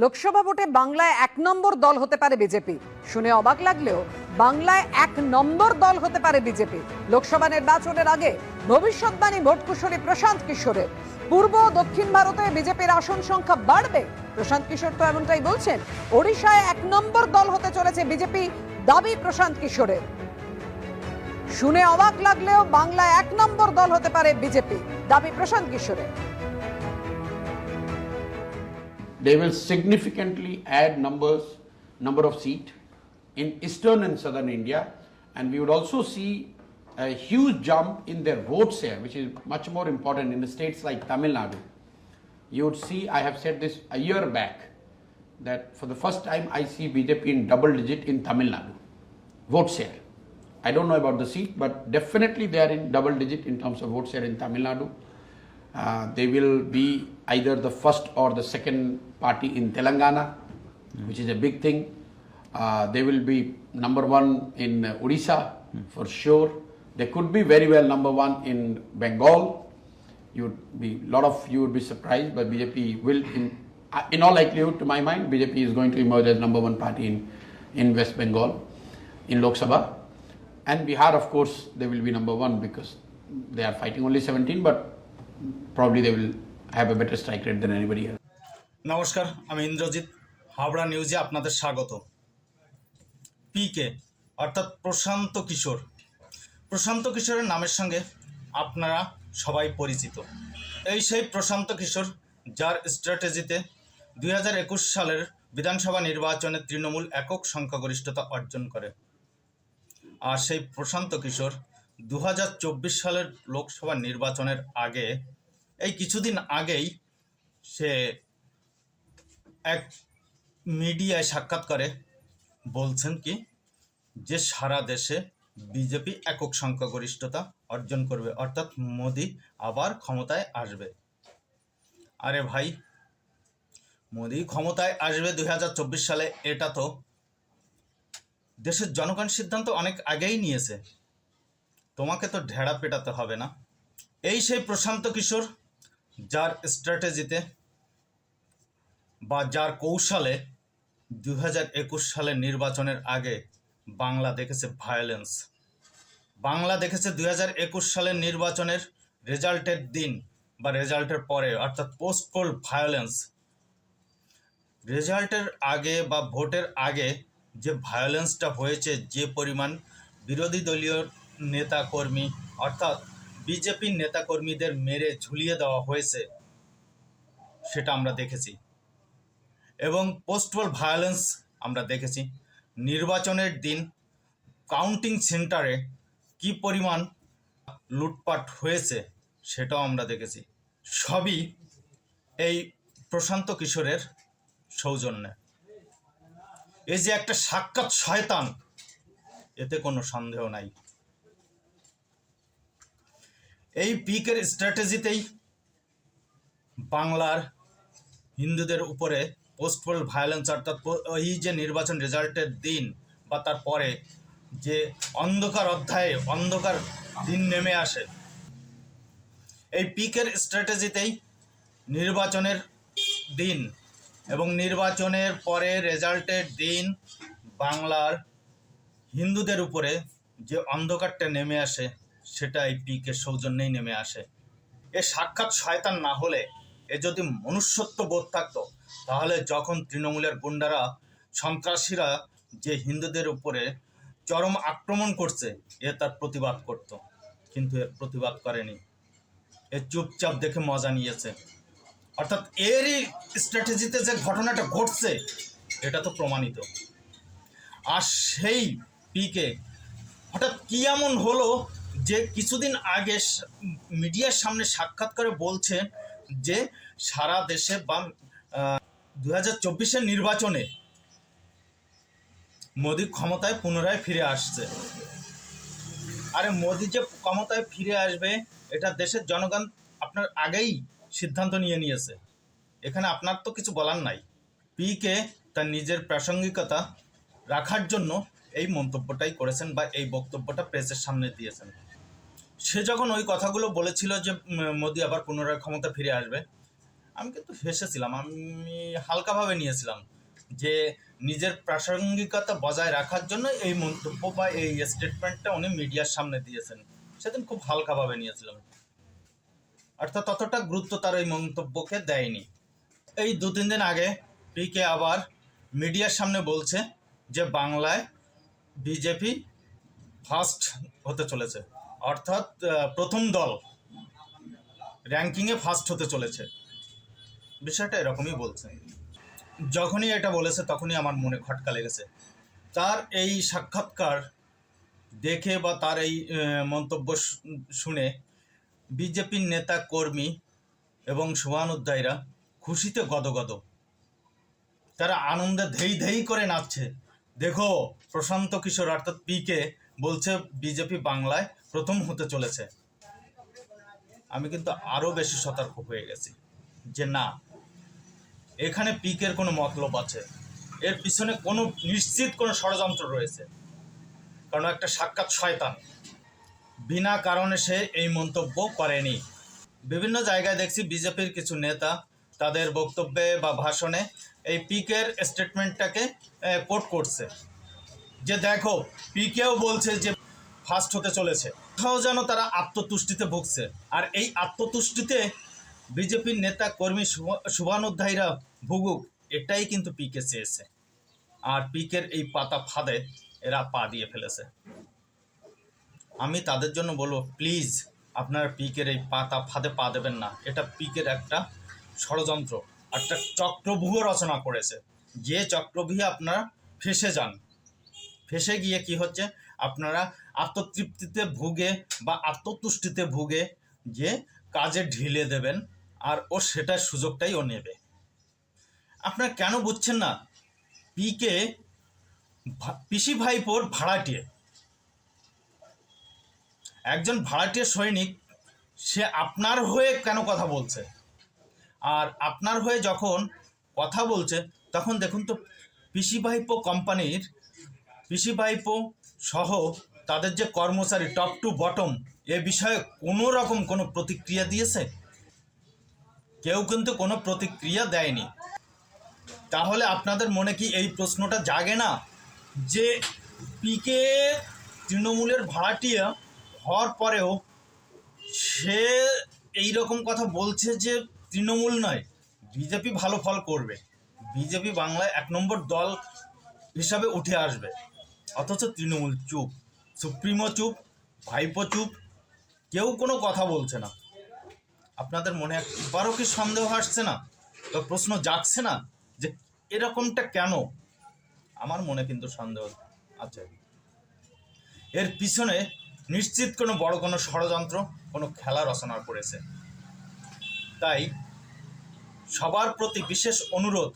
লোকসভা ভোটে বাংলায় এক নম্বর দল হতে পারে বিজেপি। শুনে অবাক লাগলেও বাংলায় এক নম্বর দল হতে পারে বিজেপি। লোকসভা নির্বাচনের আগে ভবিষ্যৎবাণী ভোটকুশলী প্রশান্ত কিশোরের। পূর্ব দক্ষিণ ভারতে বিজেপির আসন সংখ্যা বাড়বে। প্রশান্ত কিশোর তো এমনটাই বলছেন, ওড়িশায় এক নম্বর দল হতে চলেছে বিজেপি দাবি প্রশান্ত কিশোরের। শুনে অবাক লাগলেও বাংলায় এক নম্বর দল হতে পারে বিজেপি, দাবি প্রশান্ত কিশোরের। They will significantly add numbers number of seat in eastern and southern india. And we would also see a huge jump in their vote share which is much more important in the states like tamil nadu. You would see i have said this a year back that for the first time i see bjp in double digit in tamil nadu. Vote share i don't know about the seat but definitely they are in double digit in terms of vote share in tamil nadu uh, they will be either the first or the second party in Telangana, which is a big thing. Uh, they will be number one in Odisha for sure. They could be very well number one in Bengal. You would be lot of you would be surprised, but BJP will, in uh, in all likelihood, to my mind, BJP is going to emerge as number one party in in West Bengal, in Lok Sabha, and Bihar, of course, they will be number one because they are fighting only 17, but probably they will have a better strike rate than anybody else. নমস্কার, আমি ইন্দ্রজিৎ, হাবড়া নিউজে আপনাদের স্বাগত। পিকে অর্থাৎ প্রশান্ত কিশোর। প্রশান্ত কিশোরের নামের সঙ্গে আপনারা সবাই পরিচিত। এই সেই প্রশান্ত কিশোর, যার স্ট্র্যাটেজিতে দুই হাজার একুশ সালের বিধানসভা নির্বাচনে তৃণমূল একক সংখ্যাগরিষ্ঠতা অর্জন করে। আর সেই প্রশান্ত কিশোর দু হাজার চব্বিশ সালের লোকসভা নির্বাচনের আগে, এই কিছুদিন আগেই সে এক মিডিয়ায় সাক্ষাৎ করে, বলছেন কি, যে সারা দেশে বিজেপি একক সংখ্যাগরিষ্ঠতা অর্জন করবে, অর্থাৎ মোদি আবার ক্ষমতায় আসবে। আরে ভাই, মোদি ক্ষমতায় আসবে দুই হাজার চব্বিশ সালে, এটা তো দেশের জনগণ সিদ্ধান্ত অনেক আগেই নিয়েছে। তোমাকে তো ঢেড়া পেটাতে হবে না। এই সেই প্রশান্ত কিশোর, যার স্ট্র্যাটেজিতে বা যার কৌশলে দু হাজার একুশ সালের নির্বাচনের আগে বাংলা দেখেছে ভায়োলেন্স বাংলা দেখেছে দু হাজার একুশ সালের নির্বাচনের রেজাল্টের দিন বা রেজাল্টের পরে, অর্থাৎ পোস্ট পোল ভায়োলেন্স রেজাল্টের আগে বা ভোটের আগে যে ভায়োলেন্সটা হয়েছে, যে পরিমাণ বিরোধী দলীয় নেতাকর্মী, অর্থাৎ বিজেপির নেতাকর্মীদের মেরে ঝুলিয়ে দেওয়া হয়েছে, সেটা আমরা দেখেছি। এবং পোস্টপল ভায়োলেন্স আমরা দেখেছি। নির্বাচনের দিন কাউন্টিং সেন্টারে কি পরিমাণ লুটপাট হয়েছে, সেটাও আমরা দেখেছি। সবই এই প্রশান্ত কিশোরের সৌজন্যে। এই যে একটা সাক্ষাৎ শয়তান, এতে কোনো সন্দেহ নাই। এই পিকের স্ট্র্যাটেজিতেই বাংলার হিন্দুদের উপরে পোস্টপোল ভায়োলেন্স অর্থাৎ এই যে নির্বাচন রেজাল্টের দিন বা তারপরে যে অন্ধকার অধ্যায়ে অন্ধকার দিন নেমে আসে, এই পিকের স্ট্র্যাটেজিতেই নির্বাচনের দিন এবং নির্বাচনের পরে রেজাল্টের দিন বাংলার হিন্দুদের উপরে যে অন্ধকারটা নেমে আসে সেটা এই পিকের সৌজন্যেই নেমে আসে। এ সাক্ষাৎ শয়তান না হলে এ যদি মনুষ্যত্ব বোধ থাকতো, তাহলে যখন তৃণমূলের গুন্ডারা, সন্ত্রাসীরা যে হিন্দুদের উপরে চরম আক্রমণ করছে, এ তার প্রতিবাদ করত। কিন্তু এর প্রতিবাদ করেনি। এ চুপচাপ দেখে মজা নিয়েছে। অর্থাৎ এরই স্ট্র্যাটেজিতে যে ঘটনাটা ঘটছে, এটা তো প্রমাণিত। আর সেই পিকে হঠাৎ কি এমন হলো যে কিছুদিন আগে মিডিয়ার সামনে সাক্ষাৎ করে বলছেন যে সারা দেশে বা দু হাজার চব্বিশের নির্বাচনে মোদি ক্ষমতায় পুনরায় ফিরে আসছে। আরে মোদি যে ক্ষমতায় ফিরে আসবে, এটা দেশের জনগণ আপনার আগেই সিদ্ধান্ত নিয়ে নিয়েছে। এখানে আপনার তো কিছু বলার নাই। পিকে তার নিজের প্রাসঙ্গিকতা রাখার জন্য এই মন্তব্যটাই করেছেন বা এই বক্তব্যটা প্রেসের সামনে দিয়েছেন। সে যখন ওই কথাগুলো বলেছিল যে মোদি আবার পুনরায় ক্ষমতা ফিরে আসবে, আমি কিন্তু হেসেছিলাম। আমি হালকাভাবে নিয়েছিলাম যে, নিজের প্রাসঙ্গিকতা বজায় রাখার জন্য এই মন্তব্য বা এই স্টেটমেন্টটা উনি মিডিয়ার সামনে দিয়েছেন। সেদিন খুব হালকাভাবে নিয়েছিলাম। অর্থাৎ ততটা গুরুত্ব তার এই মন্তব্যকে দেয়নি। এই দু তিন দিন আগে পিকে আবার মিডিয়ার সামনে বলছে যে, বাংলায় বিজেপি ফার্স্ট হতে চলেছে। অর্থাৎ প্রথম দল র্যাঙ্কিংয়ে ফার্স্ট হতে চলেছে। বিষয়টা এরকমই বলছে। যখনই এটা বলেছে, তখনই আমার মনে খটকা লেগেছে। তার এই সাক্ষাৎকার দেখে বা তার এই মন্তব্য শুনে বিজেপির নেতা কর্মী এবং শুভানুদ্দায়ীরা খুশিতে গদগদ। তারা আনন্দে ধেই ধেই করে নাচছে। দেখো, প্রশান্ত কিশোর অর্থাৎ পিকে বলছে, বিজেপি বাংলায় প্রথম হতে চলেছে। আমি কিন্তু আরও বেশি সতর্ক হয়ে গেছি যে না, এখানে পিকের কোনো মতলব আছে। এর পিছনে কোনো নিশ্চিত কোনো ষড়যন্ত্র রয়েছে। কারণ একটা সাক্ষাৎ শয়তান। বিনা কারণে সে এই মন্তব্য করেনি। বিভিন্ন জায়গায় দেখছি বিজেপির কিছু নেতা তাদের বক্তব্যে বা ভাষণে এই পিকের স্টেটমেন্টটাকে কোট করছে। যে দেখো, পিকেও বলছে যে ফার্স্ট হতে চলেছে। কোথাও যেন তারা আত্মতুষ্টিতে ভুগছে। আর এই আত্মতুষ্টিতে বিজেপির নেতা কর্মী শুভ- শুভানুধ্যায়ীরা ভুগুক, এটাই কিন্তু পিকে চেয়েছে। আর পিকের এই পাতা ফাঁদে এরা পা দিয়ে ফেলেছে। আমি তাদের জন্য বলব প্লিজ আপনারা পিকের এই পাতা ফাঁদে পা দেবেন না। এটা পিকের একটা ষড়যন্ত্র, একটা চক্রভূহ রচনা করেছে। যে চক্রভূহে আপনারা ফেসে যান। ফেসে গিয়ে কি হচ্ছে? আপনারা আত্মতৃপ্তিতে ভুগে বা আত্মতুষ্টিতে ভুগে যে কাজে ঢিলে দেবেন আর ও সেটার সুযোগটাই ও নেবে। আপনারা কেন বুঝছেন না? পিকে পিসি ভাইপোর ভাড়াটিয়ে। একজন ভাড়াটিয়া সৈনিক, সে আপনার হয়ে কেন কথা বলছে? আর আপনার হয়ে যখন কথা বলছে, তখন দেখুন তো পিসি ভাইপো কোম্পানির পিসি ভাইপো সহ তাদের যে কর্মচারী টপ টু বটম এ বিষয়ে কোনো রকম কোনো প্রতিক্রিয়া দিয়েছে? কেউ কিন্তু কোনো প্রতিক্রিয়া দেয়নি। তাহলে আপনাদের মনে কি এই প্রশ্নটা জাগে না? যে পিকে তৃণমূলের ভাড়াটিয়া হওয়ার পরেও সে এই রকম কথা বলছে যে তৃণমূল নয়, বিজেপি ভালো ফল করবে। বিজেপি বাংলায় এক নম্বর দল হিসাবে উঠে আসবে। অথচ তৃণমূল চুপ। সুপ্রিমো চুপ, ভাইপো চুপ, কেউ কোনো কথা বলছে না। আপনাদের মনে একবারও কি সন্দেহ আসছে না? বা প্রশ্ন জাগছে না যে এরকমটা কেন? আমার মনে কিন্তু সন্দেহ আছে। এর পিছনে নিশ্চিত কোনো বড় কোনো ষড়যন্ত্র, কোনো খেলা রচনা করেছে। তাই সবার প্রতি বিশেষ অনুরোধ,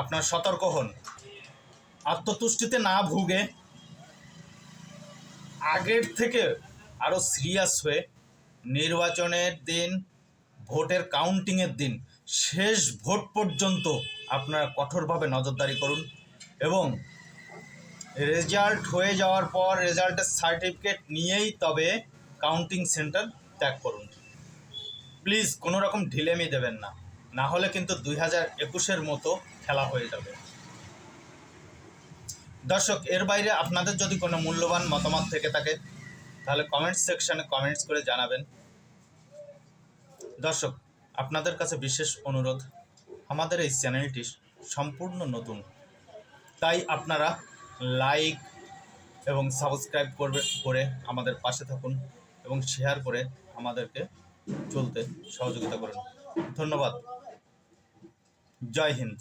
আপনার সতর্ক হন। আত্মতুষ্টিতে না ভুগে আগের থেকে আরও সিরিয়াস হয়ে নির্বাচনের দিন, ভোটের কাউন্টিংয়ের দিন, শেষ ভোট পর্যন্ত আপনারা কঠোরভাবে নজরদারি করুন এবং রেজাল্ট হয়ে যাওয়ার পর রেজাল্টের সার্টিফিকেট নিয়েই তবে কাউন্টিং সেন্টার ত্যাগ করুন। প্লিজ কোনো রকম ঢিলেমি দেবেন না। না হলে কিন্তু দুই হাজার একুশের মতো খেলা হয়ে যাবে। দর্শক, এর বাইরে আপনাদের যদি কোনো মূল্যবান মতামত থেকে থাকে, তাহলে কমেন্টস সেকশনে কমেন্টস করে জানাবেন। দর্শক, আপনাদের কাছে বিশেষ অনুরোধ, আমাদের এই চ্যানেলটি সম্পূর্ণ নতুন। তাই আপনারা লাইক এবং সাবস্ক্রাইব করবে, করে আমাদের পাশে থাকুন এবং শেয়ার করে আমাদেরকে চলতে সহযোগিতা করুন। ধন্যবাদ। জয় হিন্দ।